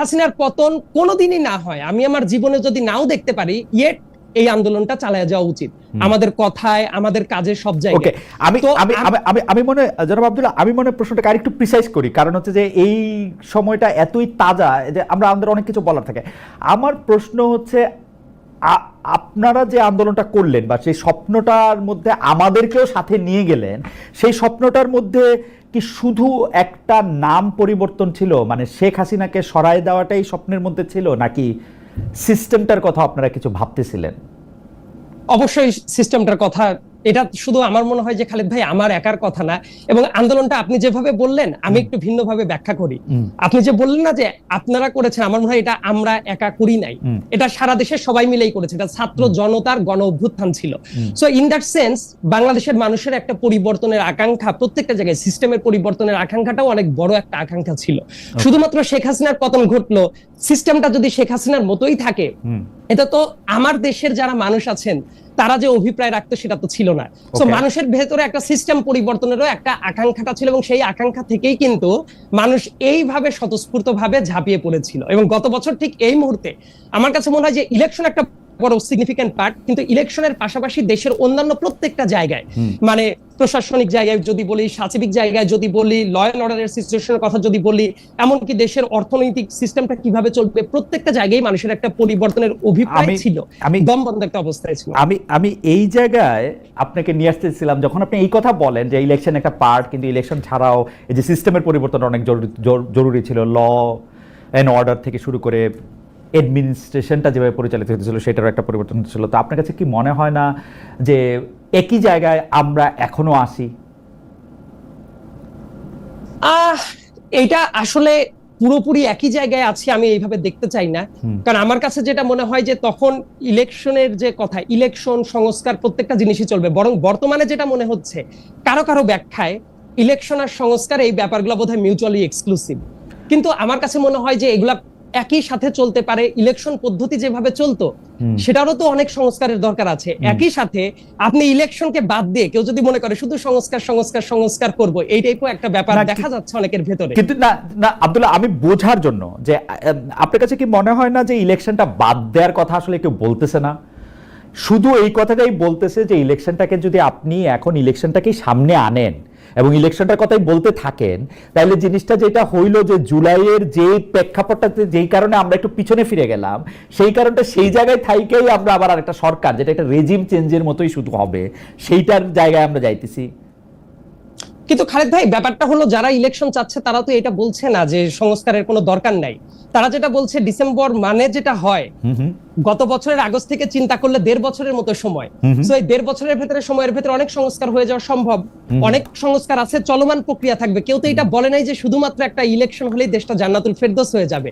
হাসিনার পতন কোনোদিনই না হয়। আমি আমার জীবনে যদি নাও দেখতে পারি ইয়েট এই আন্দোলনটা চালায় যাওয়া উচিত। আমাদের কথায় আমাদের কাজের সব জায়গায়। আমি তো আমি আমি- আমি আমি মনে জনাব আব্দুল্লাহ আমি মনে প্রশ্নটাকে আরেকটু প্রিসাইজ করি। কারণ হচ্ছে যে এই সময়টা এতই তাজা যে আমরা আমাদের অনেক কিছু বলার থাকে। আমার প্রশ্ন হচ্ছে আপনারা যে আন্দোলনটা করলেন বা সেই স্বপ্নটার মধ্যে আমাদেরকেও সাথে নিয়ে গেলেন সেই স্বপ্নটার মধ্যে কি শুধু একটা নাম পরিবর্তন ছিল? মানে শেখ হাসিনাকে সরায় দেওয়াটাই স্বপ্নের মধ্যে ছিল, নাকি সিস্টেমটার কথা আপনারা কিছু ভাবতেছিলেন? অবশ্যই সিস্টেমটার কথা এটা শুধু আমার মনে হয় যে খালিদ ভাই আমার একার কথা না। এবং আন্দোলনটা আপনি যেভাবে বললেন আমি একটু ভিন্নভাবে ব্যাখ্যা করি। আপনি যে বললেন না যে আপনারা করেছেন আমার মনে হয় এটা আমরা একা করি নাই। এটা সারা দেশের সবাই মিলেই করেছে এটা ছাত্র জনতার গণ অভ্যুত্থান ছিল সো ইন দ্যাট সেন্স বাংলাদেশের মানুষের একটা পরিবর্তনের আকাঙ্ক্ষা প্রত্যেকটা জায়গায় সিস্টেমের পরিবর্তনের আকাঙ্ক্ষাটাও অনেক বড় একটা আকাঙ্ক্ষা ছিল। শুধুমাত্র শেখ হাসিনার পতন ঘটলো সিস্টেমটা যদি শেখ হাসিনার মতোই থাকে এটা তো আমার দেশের যারা মানুষ আছেন তারা যে অভিপ্রায় রাখতো সেটা তো ছিল না। তো মানুষের ভেতরে একটা সিস্টেম পরিবর্তনেরও একটা আকাঙ্ক্ষাটা ছিল এবং সেই আকাঙ্ক্ষা থেকেই কিন্তু মানুষ এইভাবে স্বতঃস্ফূর্ত ভাবে ঝাঁপিয়ে পড়েছিল। এবং গত বছর ঠিক এই মুহূর্তে আমার কাছে মনে হয় যে ইলেকশন একটা বড় সিগনিফিক্যান্ট পার্ট কিন্তু ইলেকশনের পাশাপাশি দেশের অন্যান্য প্রত্যেকটা জায়গায় মানে প্রশাসনিক জায়গায় যদি বলি সাচিবিক জায়গায় যদি বলি ল অ্যান্ড অর্ডারের সিচুয়েশনের কথা যদি বলি এমনকি দেশের অর্থনৈতিক সিস্টেমটা কীভাবে চলবে প্রত্যেকটা জায়গায় মানুষের একটা পরিবর্তনের অভিপ্রায় ছিল আমি- দম বন্ধ একটা অবস্থায় ছিল। আমি আমি এই জায়গায় আপনাকে নিয়ে আসতেছিলাম যখন আপনি এই কথা বলেন যে ইলেকশন একটা পার্ট কিন্তু ইলেকশন ছাড়াও এই যে সিস্টেমের পরিবর্তন অনেক জরুরি জর- জরুরি ছিল। ল অ্যান্ড অর্ডার থেকে শুরু করে অ্যাডমিনিস্ট্রেশনটা যেভাবে পরিচালিত হতেছিল সেটারও একটা পরিবর্তন ছিল তো আপনার কাছে কি মনে হয় না যে একই জায়গায় আমরা এখনও আসি আহ এটা আসলে পুরোপুরি একই জায়গায় আছি আমি এইভাবে দেখতে চাই না। কারণ আমার কাছে যেটা মনে হয় যে তখন ইলেকশনের যে কথা ইলেকশন সংস্কার প্রত্যেকটা জিনিসই চলবে। বরং বর্তমানে যেটা মনে হচ্ছে কারও কারও ব্যাখ্যায় ইলেকশন আর সংস্কার এই ব্যাপারগুলো বোধহয় মিউচুয়ালি এক্সক্লুসিভ কিন্তু আমার কাছে মনে হয় যে এগুলা একই সাথে চলতে পারে ইলেকশন পদ্ধতি যেভাবে চলতো সেটারও তো অনেক সংস্কারের দরকার আছে। একই সাথে আপনি ইলেকশনকে বাদ দিয়ে কেউ যদি মনে করে শুধু সংস্কার সংস্কার সংস্কার করব এই টাইপও একটা ব্যাপার দেখা যাচ্ছে অনেকের ভেতরে। কিন্তু না না আব্দুল্লাহ আমি বোঝার জন্য যে আপনার কাছে কি মনে হয় না যে ইলেকশনটা বাদ দেওয়ার কথা আসলে কেউ বলতেছে না? শুধু এই কথাটাই বলতেছে যে ইলেকশনটাকে যদি আপনি এখন ইলেকশনটাকেই সামনে আনেন এবং ইলেকশনটার কথাই বলতে থাকেন তাহলে জিনিসটা যেটা হইল যে জুলাইয়ের যে প্রেক্ষাপটটাতে যেই কারণে আমরা একটু পিছনে ফিরে গেলাম, সেই কারণটা সেই জায়গায় থাইকেই আমরা আবার আরেকটা সরকার, যেটা একটা রেজিম চেঞ্জের মতোই শুধু হবে, সেইটার জায়গায় আমরা যাইতেছি। কিন্তু খালেদ ভাই ব্যাপারটা হলো যারা ইলেকশন চাচ্ছে তারা তো এটা বলছে না যে সংস্কারের কোনো দরকার নাই। তারা যেটা বলছে ডিসেম্বর মানে যেটা হয় গত বছরের আগস্ট থেকে চিন্তা করলে দেড় বছরের মতো সময়। তো এই দেড় বছরের ভেতরে সময়ের ভেতরে অনেক সংস্কার হয়ে যাওয়া সম্ভব। অনেক সংস্কার আছে চলমান প্রক্রিয়া থাকবে। কেউ তো এটা বলে নাই যে শুধুমাত্র একটা ইলেকশন হলেই দেশটা জান্নাতুল ফেরদৌস হয়ে যাবে।